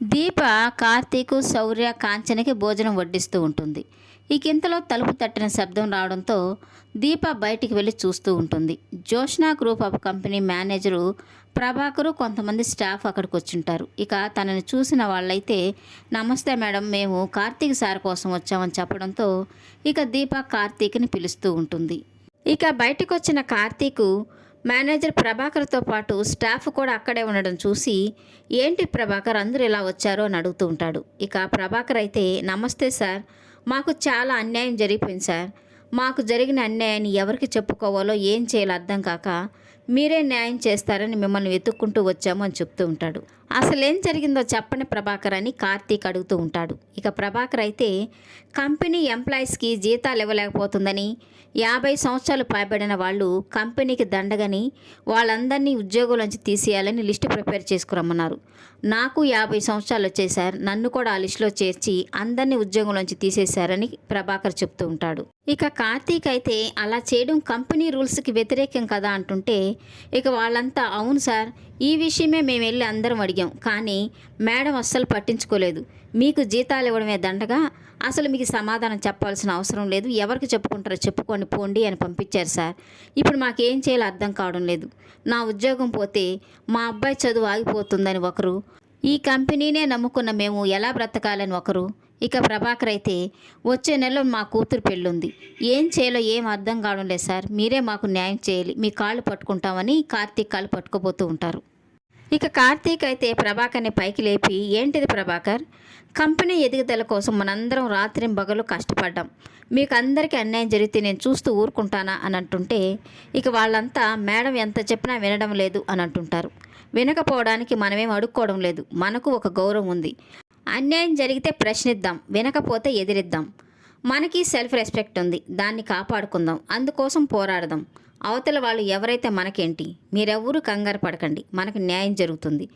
దీప కార్తీకు శౌర్య కాంచనకి భోజనం వడ్డిస్తూ ఉంటుంది. ఈ కింతలో తలుపు తట్టిన శబ్దం రావడంతో దీప బయటికి వెళ్ళి చూస్తూ ఉంటుంది. Joshna group of company manager Prabhakar కొంతమంది స్టాఫ్ అక్కడికి వచ్చింటారు. ఇక తనని చూసిన వాళ్ళైతే నమస్తే మేడం మేము కార్తీక్ సార్ కోసం వచ్చామని చెప్పడంతో ఇక దీప కార్తీక్ని పిలుస్తూ ఉంటుంది. ఇక బయటకు వచ్చిన కార్తీకు మేనేజర్ ప్రభాకర్తో పాటు స్టాఫ్ కూడా అక్కడే ఉండడం చూసి ఏంటి ప్రభాకర్ అందరూ ఇలా వచ్చారో అని అడుగుతూ ఉంటాడు. ఇక ప్రభాకర్ అయితే నమస్తే సార్ మాకు చాలా అన్యాయం జరిగిపోయింది సార్. మాకు జరిగిన అన్యాయాన్ని ఎవరికి చెప్పుకోవాలో ఏం చేయాలో అర్థం కాక మీరే న్యాయం చేస్తారని మిమ్మల్ని వెతుక్కుంటూ వచ్చాము అని చెప్తూ ఉంటాడు. అసలు ఏం జరిగిందో చెప్పని ప్రభాకర్ అని కార్తీక్ అడుగుతూ ఉంటాడు. ఇక ప్రభాకర్ అయితే కంపెనీ ఎంప్లాయీస్కి జీతాలు ఇవ్వలేకపోతుందని యాభై సంవత్సరాలు పైబడిన వాళ్ళు కంపెనీకి దండగని వాళ్ళందరినీ ఉద్యోగులోంచి తీసేయాలని లిస్టు ప్రిపేర్ చేసుకురమ్మన్నారు. నాకు యాభై సంవత్సరాలు వచ్చేసారు నన్ను కూడా ఆ లిస్టులో చేర్చి అందరినీ ఉద్యోగంలోంచి తీసేశారని ప్రభాకర్ చెప్తూ ఉంటాడు. ఇక కార్తీక్ అయితే అలా చేయడం కంపెనీ రూల్స్కి వ్యతిరేకం కదా అంటుంటే ఇక వాళ్ళంతా అవును సార్ ఈ విషయమే మేము వెళ్ళి అందరం అడిగాం. కానీ మేడం అస్సలు పట్టించుకోలేదు. మీకు జీతాలు ఇవ్వడమే దండగా అసలు మీకు సమాధానం చెప్పాల్సిన అవసరం లేదు. ఎవరికి చెప్పుకుంటారో చెప్పుకొని పోండి అని పంపించారు సార్. ఇప్పుడు మాకేం చేయాలో అర్థం కావడం లేదు. నా ఉద్యోగం పోతే మా అబ్బాయి చదువు ఆగిపోతుందని ఒకరు ఈ కంపెనీనే నమ్ముకున్న మేము ఎలా బ్రతకాలని ఒకరు ఇక ప్రభాకర్ అయితే వచ్చే నెలలో మా కూతురు పెళ్ళుంది. ఏం చేయాలో ఏం అర్థం కావడం సార్. మీరే మాకు న్యాయం చేయాలి. మీ కాళ్ళు పట్టుకుంటామని కార్తీక్ కాళ్ళు పట్టుకోబోతూ ఉంటారు. ఇక కార్తీక్ అయితే ప్రభాకర్ని పైకి లేపి ఏంటిది ప్రభాకర్? కంపెనీ ఎదుగుదల కోసం మనందరం రాత్రి బగలు కష్టపడ్డాం. మీకు అందరికీ అన్యాయం జరిగితే నేను చూస్తూ ఊరుకుంటానా? అని అంటుంటే ఇక వాళ్ళంతా మేడం ఎంత చెప్పినా వినడం లేదు అని అంటుంటారు. వినకపోవడానికి మనమేం అడుక్కోవడం లేదు. మనకు ఒక గౌరవం ఉంది. అన్యాయం జరిగితే ప్రశ్నిద్దాం వినకపోతే ఎదిరిద్దాం. మనకి సెల్ఫ్ రెస్పెక్ట్ ఉంది దాన్ని కాపాడుకుందాం అందుకోసం పోరాడదాం. అవతల వాళ్ళు ఎవరైతే మనకేంటి మీరెవ్వరూ కంగారు పడకండి మనకు న్యాయం జరుగుతుంది.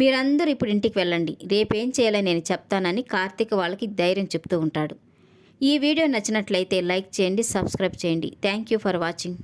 మీరందరూ ఇప్పుడు ఇంటికి వెళ్ళండి రేపేం చేయాలని నేను చెప్తానని కార్తీక్ వాళ్ళకి ధైర్యం చెప్తూ ఉంటాడు. ఈ వీడియో నచ్చినట్లయితే లైక్ చేయండి సబ్స్క్రైబ్ చేయండి. Thank you for watching